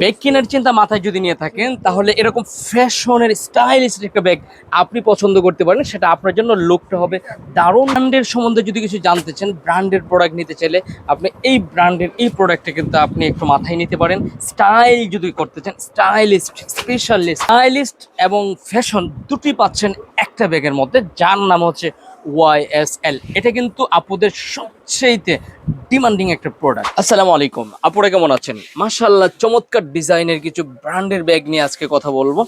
Bag কেনার চিন্তা মাথায় যদি নিয়ে থাকেন, তাহলে এরকম ফ্যাশনের স্টাইলিশ একটা ব্যাগ আপনি পছন্দ করতে পারেন। সেটা আপনার জন্য লোকটা হবে দারুণ। ব্র্যান্ডের সম্বন্ধে যদি কিছু জানতে চান, ব্র্যান্ডের প্রোডাক্ট নিতে চাইলে আপনি এই ব্র্যান্ডের এই প্রোডাক্টটা কিন্তু আপনি একটু মাথায় নিতে পারেন। স্টাইল যদি করতে চান, স্টাইলিস্ট স্পেশালিস্ট স্টাইলিস্ট এবং ফ্যাশন দুটি পাচ্ছেন একটা ব্যাগের মধ্যে, যার নাম হচ্ছে ওয়াইএসএল এটা কিন্তু আপুদের সবচেয়েতে ডিমান্ডিং একটা প্রোডাক্ট আসসালামু আলাইকুম। আপুরা কেমন আছেন? মাশাল্লাহ চমৎকার ডিজাইনের কিছু ব্র্যান্ডের ব্যাগ নিয়ে আজকে কথা বলব।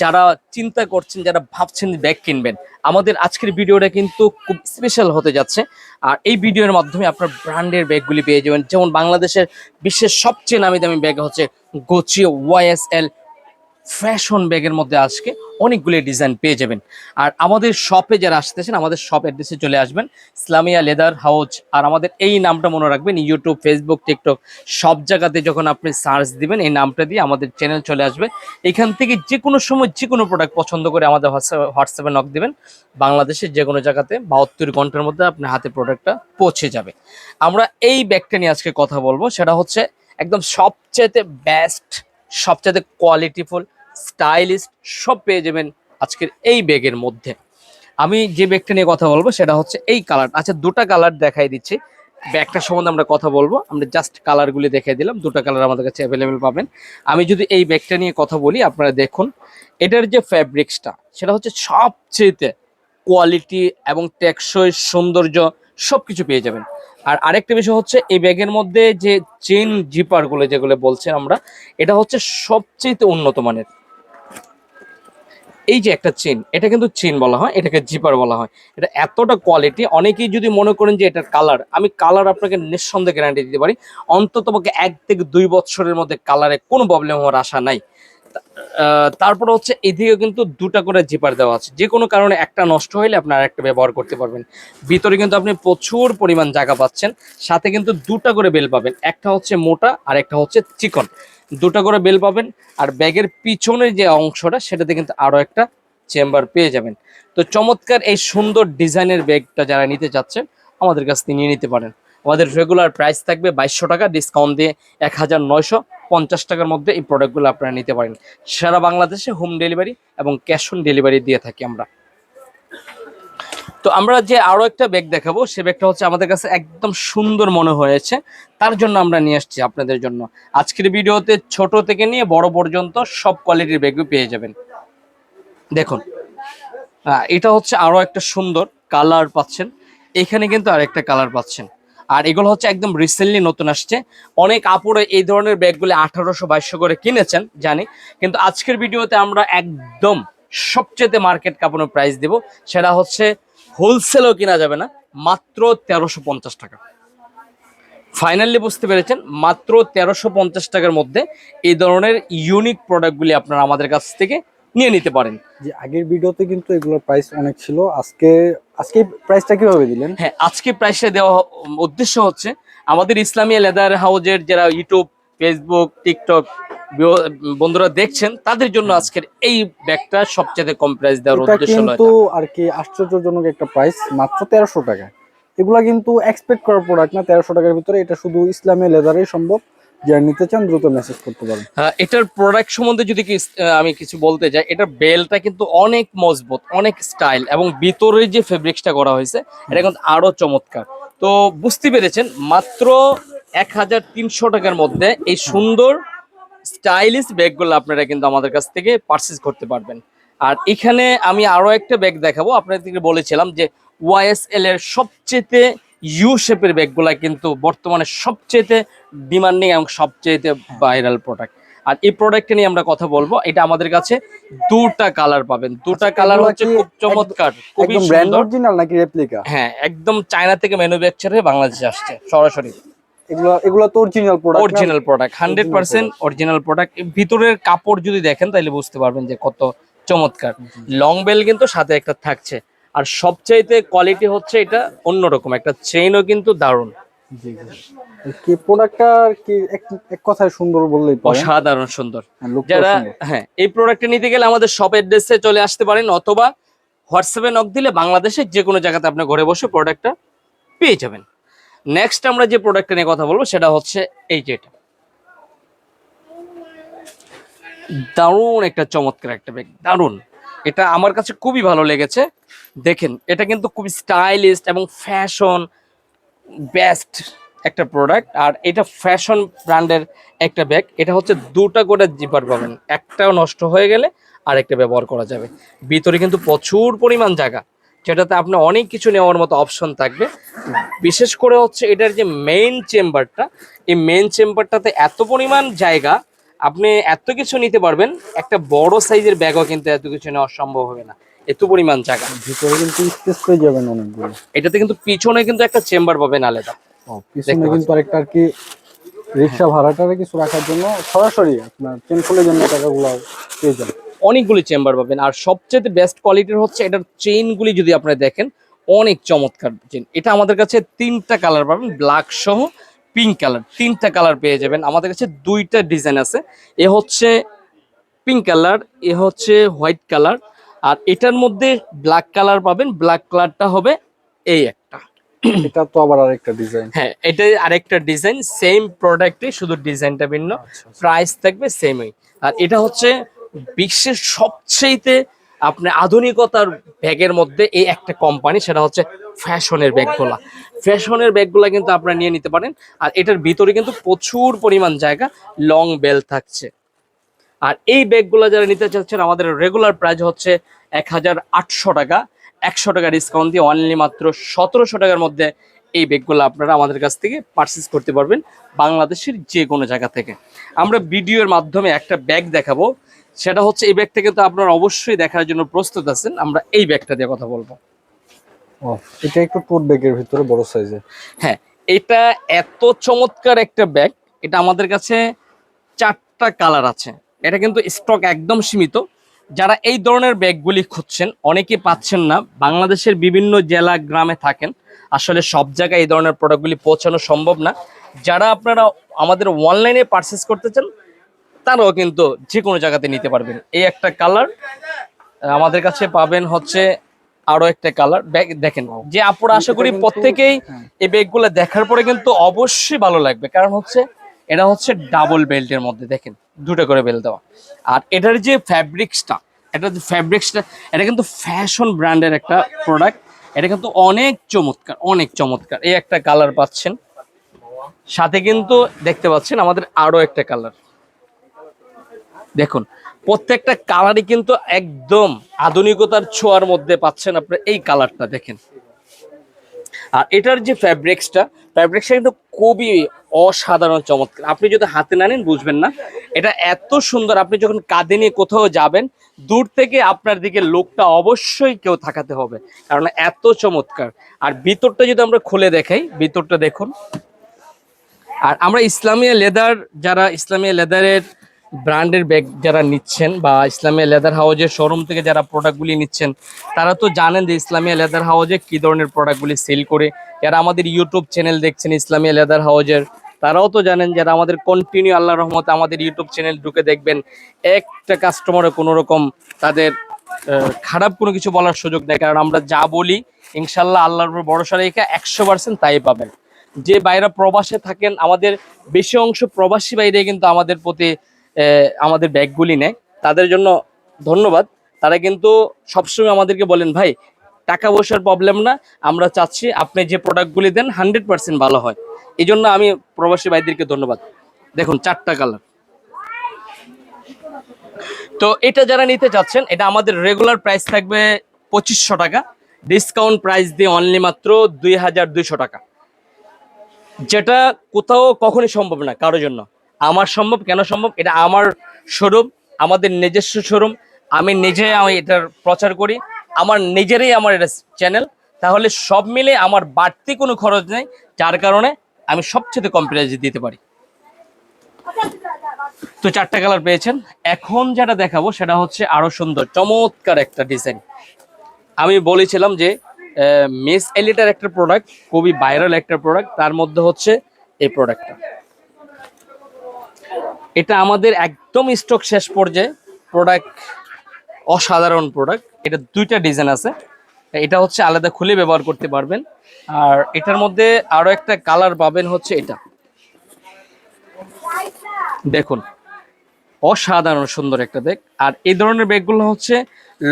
যারা চিন্তা করছেন, যারা ভাবছেন ব্যাগ কিনবেন, আমাদের আজকের ভিডিওটা কিন্তু খুব স্পেশাল হতে যাচ্ছে। আর এই ভিডিওর মাধ্যমে আপনার ব্র্যান্ডের ব্যাগগুলি পেয়ে যাবেন। যেমন বাংলাদেশের বিশ্বের সবচেয়ে নামি দামি ব্যাগ হচ্ছে গোচি ওয়াইএসএল ফ্যাশন ব্যাগের মধ্যে আজকে অনেকগুলি ডিজাইন পেয়ে যাবেন। আর আমাদের শপে যারা আসতেছেন, আমাদের শপ অ্যাড্রেসে চলে আসবেন ইসলামিয়া লেদার হাউজ আর আমাদের এই নামটা মনে রাখবেন ইউটিউব ফেসবুক টিকটক সব জায়গাতে যখন আপনি সার্চ দিবেন, এই নামটা দিয়ে আমাদের চ্যানেল চলে আসবে। এখান থেকে যে কোনো সময় যে কোনো প্রোডাক্ট পছন্দ করে আমাদের হোয়াটসঅ্যাপে নক দিবেন। বাংলাদেশের যে কোনো জায়গাতে বাহাত্তর ঘণ্টার মধ্যে আপনার হাতে প্রোডাক্টটা পৌঁছে যাবে। আমরা এই ব্যাগটা নিয়ে আজকে কথা বলব, সেটা হচ্ছে একদম সবচেয়ে বেস্ট সবচেয়ে কোয়ালিটিফুল স্টাইলিস্ট সব পেয়ে যাবেন আজকের এই ব্যাগের মধ্যে। আমি যে ব্যাগটা নিয়ে কথা বলব সেটা হচ্ছে এই কালার আচ্ছা দুটো কালার দেখাই দিচ্ছি। ব্যাগটা সম্বন্ধে আমরা কথা বলব। আমরা জাস্ট কালারগুলি দেখাই দিলাম। দুটো কালার আমাদের কাছে অ্যাভেলেবেল পাবেন। আমি যদি এই ব্যাগটা নিয়ে কথা বলি, আপনারা দেখুন, এটার যে ফ্যাব্রিক্সটা সেটা হচ্ছে সবচেয়েতে কোয়ালিটি এবং টেকসই সৌন্দর্য সব কিছু পেয়ে যাবেন। আর আরেকটা বিষয় হচ্ছে, এই ব্যাগের মধ্যে যে চেন জিপারগুলো যেগুলো বলছেন আমরা, এটা হচ্ছে সবচেয়ে উন্নত মানের। এই যে একটা চেন এটা কিন্তু চেন বলা হয়, এটাকে জিপার বলা হয়। এটা এতটা কোয়ালিটি অনেকেই যদি মনে করেন যে এটার কালার আমি কালার আপনাকে নিঃসন্দেহে গ্যারান্টি দিতে পারি। অন্তত এক থেকে দুই বছরের মধ্যে কালারে কোনো প্রবলেম হওয়ার আশা নাই। তারপরে হচ্ছে এদিকেও কিন্তু দুটা করে জিপার দেওয়া আছে। যে কোনো কারণে একটা নষ্ট হলে আপনি আরেকটা ব্যবহার করতে পারবেন। ভিতরে কিন্তু আপনি প্রচুর পরিমাণ জায়গা পাচ্ছেন। সাথে কিন্তু দুটা করে বেল পাবেন। একটা হচ্ছে মোটা আর একটা হচ্ছে চিকন। দুটো করে বেল পাবেন। আর ব্যাগের পিছনের যে অংশটা, সেটাতে কিন্তু আরও একটা চেম্বার পেয়ে যাবেন। তো চমৎকার এই সুন্দর ডিজাইনের ব্যাগটা যারা নিতে চাচ্ছেন, আমাদের কাছ থেকে নিয়ে নিতে পারেন। আমাদের রেগুলার প্রাইস থাকবে বাইশশো টাকা ডিসকাউন্ট দিয়ে এক হাজার নয়শো পঞ্চাশ টাকার মধ্যে এই প্রোডাক্টগুলো আপনারা নিতে পারেন। সারা বাংলাদেশে হোম ডেলিভারি এবং ক্যাশ অন ডেলিভারি দিয়ে থাকি আমরা। তো আমরা যে আরও একটা ব্যাগ দেখাবো, সে ব্যাগটা হচ্ছে আমাদের কাছে একদম সুন্দর মনে হয়েছে। তার জন্য আমরা নিয়ে আসছি আপনাদের জন্য। আজকের ভিডিওতে ছোট থেকে নিয়ে বড় পর্যন্ত সব কোয়ালিটির ব্যাগও পেয়ে যাবেন। দেখুন এটা হচ্ছে আরও একটা সুন্দর কালার পাচ্ছেন। এখানে কিন্তু আরেকটা কালার পাচ্ছেন। আর এগুলো হচ্ছে একদম রিসেন্টলি নতুন আসছে। অনেক আপুরে এই ধরনের ব্যাগগুলি আঠারোশো বাইশশো করে কিনেছেন, জানি। কিন্তু আজকের ভিডিওতে আমরা একদম সবচেয়ে মার্কেট কাপড়ের প্রাইস দেব, সেটা হচ্ছে হোলসেলও কিনা যাবে না, মাত্র তেরোশো পঞ্চাশ টাকা। ফাইনালি বুঝতে পেরেছেন, মাত্র তেরোশো পঞ্চাশ টাকার মধ্যে এই ধরনের ইউনিক প্রোডাক্টগুলি আপনারা আমাদের কাছ থেকে নিয়ে নিতে পারেন। যে আগের ভিডিওতে কিন্তু এগুলোর প্রাইস অনেক ছিল। আজকে আজকে প্রাইসটা কীভাবে দিলেন? হ্যাঁ আজকে প্রাইসটা দেওয়া উদ্দেশ্য হচ্ছে আমাদের ইসলামিয়া লেদার হাউজের যারা ইউটিউব ফেসবুক টিকটক বন্ধুরা দেখছেন তাদের জন্য আজকের এই ব্যাগটা সবচেয়ে কম প্রাইস দেওয়ার উদ্দেশ্য কিন্তু আর কি আশ্চর্যজনক একটা প্রাইস মাত্র তেরোশো টাকা এগুলা কিন্তু এক্সপেক্ট করার প্রোডাক্ট না তেরোশো টাকার ভিতরে। এটা শুধু ইসলামী লেদারেই সম্ভব। যারা চান দ্রুত মেসেজ করতে পারেন। আহ, এটার প্রোডাক্ট সম্বন্ধে যদি আমি কিছু বলতে যাই এটার বেলটা কিন্তু অনেক মজবুত অনেক স্টাইল এবং ভিতরে যে ফেব্রিক্সটা করা হয়েছে এটা কিন্তু আরও চমৎকার। তো বুঝতে পেরেছেন মাত্র এক হাজার তিনশো টাকার মধ্যে এই সুন্দর স্টাইলিশ ব্যাগগুলো আপনারা কিন্তু আমাদের কাছ থেকে পারচেজ করতে পারবেন। আর এখানে আমি আরও একটা ব্যাগ দেখাবো আপনাদেরকে বলেছিলাম যে ওয়াইএসএল এর সবচেয়েতে ইউ শেপের ব্যাগগুলা কিন্তু বর্তমানে সবচেয়েতে ডিমান্ডিং এবং সবচেয়েতে ভাইরাল প্রোডাক্ট আর এই প্রোডাক্টটা নিয়ে আমরা কথা বলব এটা আমাদের কাছে দুটা কালার পাবেন। দুটা আচ্ছা, কালার হচ্ছে খুব চমৎকার খুবই একদম ব্র্যান্ড অরিজিনাল নাকি রেপ্লিকা হ্যাঁ একদম চায়না থেকে ম্যানুফ্যাকচার হয়ে বাংলাদেশে আসছে সরাসরি। এগুলো এগুলো তো original product original product hundred percent original product ভিতরের কাপড় যদি দেখেন তাহলে বুঝতে পারবেন যে কত চমৎকার। লং বেল কিন্তু সাথে একটা থাকছে। আর সবচাইতে কোয়ালিটি হচ্ছে এটা অন্যরকম একটা চেইনও কিন্তু দারুণ। কি প্রোডাক্টটা কি এক- কথায় সুন্দর বললেই অসাধারণ সুন্দর। যারা হ্যাঁ এই প্রোডাক্টটা নিতে গেলে আমাদের শপ অ্যাড্রেসে চলে আসতে পারেন অথবা হোয়াটসঅ্যাপে নক দিলে বাংলাদেশের যে কোনো জায়গাতে আপনি ঘরে বসে প্রোডাক্টটা পেয়ে যাবেন। নেক্সট আমরা যে প্রোডাক্টটা নিয়ে কথা বলব সেটা হচ্ছে এই দারুণ একটা চমৎকার একটা ব্যাগ দারুণ। এটা আমার কাছে খুবই ভালো লেগেছে। দেখেন, এটা কিন্তু খুবই স্টাইলিস্ট এবং ফ্যাশন বেস্ট একটা প্রোডাক্ট আর এটা ফ্যাশন ব্র্যান্ডের একটা ব্যাগ এটা হচ্ছে দুটা করে জিপার পাবেন। একটাও নষ্ট হয়ে গেলে আর একটা ব্যবহার করা যাবে। ভিতরে কিন্তু প্রচুর পরিমাণ জায়গা, যেটাতে আপনি অনেক কিছু নেওয়ার মতো অপশন থাকবে। বিশেষ করে হচ্ছে এটার যে মেইন চেম্বারটা এই মেইন চেম্বারটাতে এত পরিমাণ জায়গা আপনি এত কিছু নিতে পারবেন একটা বড় সাইজের ব্যাগও কিন্তু এত কিছু নেওয়া সম্ভব হবে না। এত পরিমাণ জায়গা। ভিতরে কিন্তু স্পেস পেয়ে যাবেন অনেকগুলো। এটাতে কিন্তু পিছনে কিন্তু একটা চেম্বার পাবেন আলাদা। পিছনে কিন্তু আরেকটা আর কি রিক্সা ভাড়াটারে কিছু রাখার জন্য সরাসরি আপনার চেন খুলের জন্য টাকাগুলো পেয়ে যান অনেকগুলি চেম্বার পাবেন। আর সবচেয়ে বেস্ট কোয়ালিটির হচ্ছে এটার চেইনগুলি যদি আপনারা দেখেন অনেক চমৎকার চেন এটা আমাদের কাছে তিনটা কালার পাবেন ব্ল্যাক সহ পিঙ্ক কালার তিনটা কালার পেয়ে যাবেন। আমাদের কাছে দুইটা ডিজাইন আছে। এ হচ্ছে পিঙ্ক কালার এ হচ্ছে হোয়াইট কালার আর এটার মধ্যে ব্ল্যাক কালার পাবেন। ব্ল্যাক কালারটা হবে এই একটা। এটা তো আবার আরেকটা ডিজাইন হ্যাঁ এটা আরেকটা ডিজাইন সেম প্রোডাক্টে শুধু ডিজাইনটা ভিন্ন। প্রাইস থাকবে সেমই আর এটা হচ্ছে বিশ্বের সবচেয়েতে আপনি আধুনিকতার ব্যাগের মধ্যে এই একটা কোম্পানি সেটা হচ্ছে ফ্যাশনের ব্যাগগুলা। ফ্যাশনের ব্যাগগুলা কিন্তু আপনারা নিয়ে নিতে পারেন, আর এটার ভিতরে কিন্তু প্রচুর পরিমাণ জায়গা লং বেল থাকছে। আর এই ব্যাগগুলো যারা নিতে চাচ্ছেন, আমাদের রেগুলার প্রাইস হচ্ছে এক হাজার আটশো টাকা। একশো টাকা ডিসকাউন্ট দিয়ে অনলি মাত্র সতেরোশো টাকার মধ্যে এই ব্যাগগুলো আপনারা আমাদের কাছ থেকে পারচেস করতে পারবেন বাংলাদেশের যে কোনো জায়গা থেকে। আমরা ভিডিওর মাধ্যমে একটা ব্যাগ দেখাবো। সেটা হচ্ছে এই ব্যাগ থেকে কিন্তু আপনারা অবশ্যই দেখার জন্য প্রস্তুত আছেন। আমরা এই ব্যাগটা দিয়ে কথা বলব। এটা একটু টোট ব্যাগের ভিতরে বড় সাইজের হ্যাঁ এটা এত চমৎকার একটা ব্যাগ এটা আমাদের কাছে চারটা কালার আছে। এটা কিন্তু স্টক একদম সীমিত। যারা এই ধরনের ব্যাগগুলি খুঁজছেন অনেকে পাচ্ছেন না। বাংলাদেশের বিভিন্ন জেলা গ্রামে থাকেন। আসলে সব জায়গায় এই ধরনের প্রোডাক্টগুলি পৌঁছানো সম্ভব না। যারা আপনারা আমাদের অনলাইনে পারচেস করতে চান তারাও কিন্তু যে কোনো জায়গাতে নিতে পারবেন। এই একটা কালার আমাদের কাছে পাবেন হচ্ছে আরও একটা কালার ব্যাগ দেখেন যে আপুরা আশা করি প্রত্যেকেই হ্যাঁ। এই ব্যাগগুলো দেখার পরে কিন্তু অবশ্যই ভালো লাগবে। কারণ হচ্ছে এটা হচ্ছে ডাবল বেল্টের মধ্যে দেখেন দুটো করে বেল্ট দেওয়া। আর এটার যে ফ্যাব্রিক্সটা এটা যে ফ্যাব্রিক্সটা এটা কিন্তু ফ্যাশন ব্র্যান্ডের একটা প্রোডাক্ট এটা কিন্তু অনেক চমৎকার অনেক চমৎকার। এই একটা কালার পাচ্ছেন। সাথে কিন্তু দেখতে পাচ্ছেন আমাদের আরও একটা কালার। দেখুন, প্রত্যেকটা কালারই কিন্তু একদম আধুনিকতার ছোঁয়ার মধ্যে পাচ্ছেন আপনি এই কালারটা, দেখেন। আর এটার যে ফ্যাব্রিক্সটা ফ্যাব্রিক্সটা কিন্তু খুবই অসাধারণ, চমৎকার। আপনি যদি হাতে না নেন, বুঝবেন না। এটা এত সুন্দর, আপনি যখন কাঁধে নিয়ে কোথাও যাবেন, দূর থেকে আপনার দিকে লোকটা অবশ্যই কেউ থাকাতে হবে, কারণ এত চমৎকার। আর ভিতরটা যদি আমরা খুলে দেখাই, ভিতরটা দেখুন। আর আমরা ইসলামিয়া লেদার, যারা ইসলামিয়া লেদারের ব্র্যান্ডের ব্যাগ যারা নিচ্ছেন বা ইসলামিয়া লেদার হাউজের শোরুম থেকে যারা প্রোডাক্টগুলি নিচ্ছেন, তারা তো জানেন যে ইসলামিয়া লেদার হাউজে কি ধরনের প্রোডাক্টগুলি সেল করে। যারা আমাদের ইউটিউব চ্যানেল দেখছেন ইসলামিয়া লেদার হাউজের তারাও তো জানেন যারা আমাদের কন্টিনিউ আল্লাহ রহমতে আমাদের ইউটিউব চ্যানেল ঢুকে দেখবেন, একটা কাস্টমারে কোনো রকম তাদের খারাপ কোনো কিছু বলার সুযোগ নেই। কারণ আমরা যা বলি ইনশাল্লাহ আল্লাহর উপর ভরসা রেখে একশো পার্সেন্ট তাই পাবেন। যে বাইরে প্রবাসে থাকেন, আমাদের বেশি অংশ প্রবাসী বাইরে কিন্তু আমাদের প্রতি আমাদের ব্যাগগুলি নেয়। তাদের জন্য ধন্যবাদ। তারা কিন্তু সবসময় আমাদেরকে বলেন, ভাই টাকা পয়সার প্রবলেম না। আমরা চাচ্ছি আপনি যে প্রোডাক্টগুলি দেন হান্ড্রেড পার্সেন্ট ভালো হয়। এই জন্য আমি প্রবাসী ভাইদেরকে ধন্যবাদ। দেখুন, চারটা কালার তো এটা যারা নিতে চাচ্ছেন, এটা আমাদের রেগুলার প্রাইস থাকবে পঁচিশশো টাকা। ডিসকাউন্ট প্রাইস দিয়ে অনলি মাত্র দুই হাজার দুইশো টাকা। যেটা কোথাও কখনই সম্ভব না, কারোর জন্য। আমার সম্ভব, কেন সম্ভব? এটা আমার শোরুম আমাদের নিজস্ব শোরুম আমি নিজে আমি এটার প্রচার করি। আমার নিজেরই আমার এটা চ্যানেল তাহলে সব মিলে আমার বাড়তি কোনো খরচ নেই, যার কারণে আমি সবচেয়ে কম প্রাইজে দিতে পারি। তো চারটা কালার পেয়েছেন। এখন যেটা দেখাবো সেটা হচ্ছে আরও সুন্দর, চমৎকার একটা ডিজাইন আমি বলেছিলাম যে মেস এলিটার একটা প্রোডাক্ট খুবই ভাইরাল একটা প্রোডাক্ট তার মধ্যে হচ্ছে এই প্রোডাক্টটা এটা আমাদের একদম স্টক শেষ পর্যায়ে। প্রোডাক্ট অসাধারণ প্রোডাক্ট এটা দুইটা ডিজাইন আছে। এটা হচ্ছে আলাদা খুলে ব্যবহার করতে পারবেন। আর এটার মধ্যে আরও একটা কালার পাবেন হচ্ছে এটা। দেখুন, অসাধারণ সুন্দর একটা ব্যাগ আর এই ধরনের ব্যাগগুলো হচ্ছে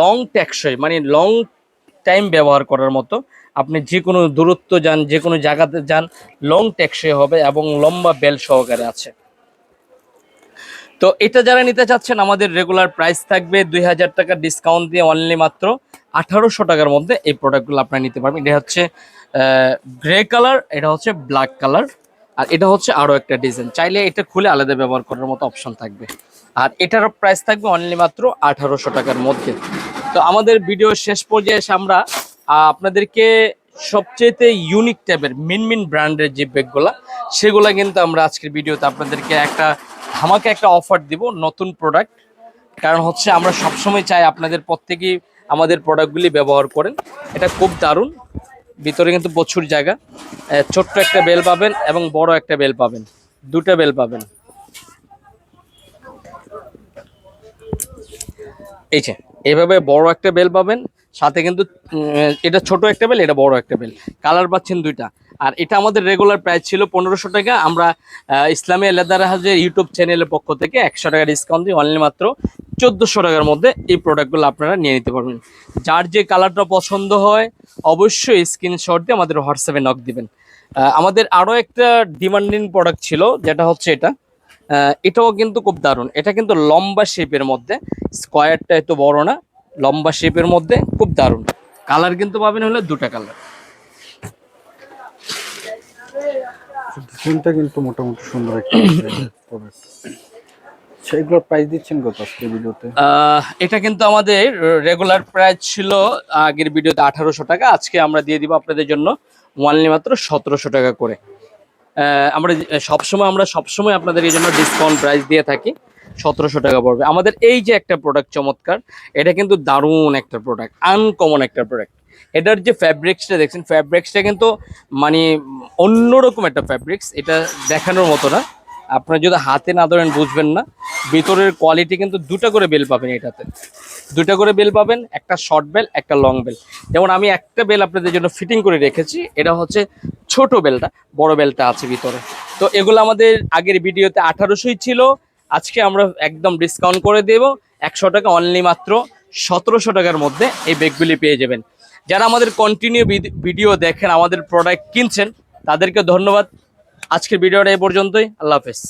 লং টেকসই মানে লং টাইম ব্যবহার করার মতো। আপনি যে কোনো দূরত্ব যান যে কোনো জায়গাতে যান লং টেকসই হবে এবং লম্বা বেল সহকারে আছে। তো এটা যারা নিতে চাচ্ছেন, আমাদের রেগুলার প্রাইস থাকবে দুই হাজার টাকা ডিসকাউন্ট দিয়ে অনলি মাত্র আঠারোশো টাকার মধ্যে এই প্রোডাক্টগুলো আপনারা নিতে পারবেন। এটা হচ্ছে গ্রে কালার এটা হচ্ছে ব্ল্যাক কালার আর এটা হচ্ছে আরও একটা ডিজাইন চাইলে এটা খুলে আলাদা ব্যবহার করার মতো অপশন থাকবে। আর এটার প্রাইস থাকবে অনলি মাত্র আঠারোশো টাকার মধ্যে। তো আমাদের ভিডিও শেষ পর্যায়ে এসে আমরা আপনাদেরকে সবচেয়েতে ইউনিক টাইপের মিন মিন ব্র্যান্ডের যে ব্যাগগুলা সেগুলা কিন্তু আমরা আজকের ভিডিওতে আপনাদেরকে একটা ধামাকে একটা অফার দিব, নতুন প্রোডাক্ট কারণ হচ্ছে আমরা সবসময় চাই আপনাদের প্রত্যেকেই আমাদের প্রোডাক্টগুলি ব্যবহার করেন। এটা খুব দারুণ। ভিতরে কিন্তু প্রচুর জায়গা। ছোট্ট একটা বেল পাবেন এবং বড় একটা বেল পাবেন। দুটো বেল পাবেন। এই যে, এভাবে বড় একটা বেল পাবেন। সাথে কিন্তু এটা ছোট একটা বেল এটা বড় একটা বেল কালার পাচ্ছেন দুইটা। আর এটা আমাদের রেগুলার প্রাইস ছিল পনেরোশো টাকা। আমরা ইসলামী লেদার হাউজের ইউটিউব চ্যানেলের পক্ষ থেকে একশো টাকা ডিসকাউন্ট দিয়ে অনলি মাত্র চোদ্দোশো টাকার মধ্যে এই প্রোডাক্টগুলো আপনারা নিয়ে নিতে পারবেন। যার যে কালারটা পছন্দ হয়, অবশ্যই স্ক্রিনশট দিয়ে আমাদের হোয়াটসঅ্যাপে নক দিবেন। আমাদের আরও একটা ডিমান্ডিং প্রোডাক্ট ছিল, যেটা হচ্ছে এটা। এটাও কিন্তু খুব দারুণ। এটা কিন্তু লম্বা শেপের মধ্যে স্কোয়ারটা এত বড় না, লম্বা শেপের মধ্যে খুব দারুণ। কালার কিন্তু পাবেন হলে দুটা কালার ডিজাইনটা কিন্তু মোটামুটি সুন্দর একটা প্রোডাক্ট এগুলোর প্রাইস দিচ্ছেন কত আজকে ভিডিওতে এটা কিন্তু আমাদের রেগুলার প্রাইস ছিল আগের ভিডিওতে আঠারোশো টাকা, আজকে আমরা দিয়ে দিব আপনাদের জন্য ওয়ানলি মাত্র সতেরোশো টাকা করে। আমরা সবসময় আমরা সবসময় আপনাদের এই জন্য ডিসকাউন্ট প্রাইস দিয়ে থাকি, সতেরোশো টাকা পড়বে। আমাদের এই যে একটা প্রোডাক্ট চমৎকার, এটা কিন্তু দারুণ একটা প্রোডাক্ট আনকমন একটা প্রোডাক্ট এটার যে ফ্যাব্রিক্সটা দেখছেন ফ্যাব্রিক্সটা কিন্তু মানে অন্যরকম একটা ফ্যাব্রিক্স এটা দেখানোর মতো না। আপনারা যদি হাতে না ধরেন বুঝবেন না, ভিতরের কোয়ালিটি কিন্তু দুটো করে বেল পাবেন এটাতে। দুটো করে বেল পাবেন, একটা শর্ট বেল একটা লং বেল যেমন আমি একটা বেল আপনাদের জন্য ফিটিং করে রেখেছি, এটা হচ্ছে ছোট বেলটা বড় বেলটা আছে ভিতরে। তো এগুলো আমাদের আগের ভিডিওতে আঠারোশোই ছিল, আজকে আমরা একদম ডিসকাউন্ট করে দেব। একশো টাকা অনলি মাত্র, সতেরোশো টাকার মধ্যে এই ব্যাগগুলি পেয়ে যাবেন। যারা আমাদের কন্টিনিউ ভিডিও দেখেন, আমাদের প্রোডাক্ট কিনছেন, তাদেরকে ধন্যবাদ। আজকের ভিডিওটা এই পর্যন্তই। আল্লাহ হাফেজ।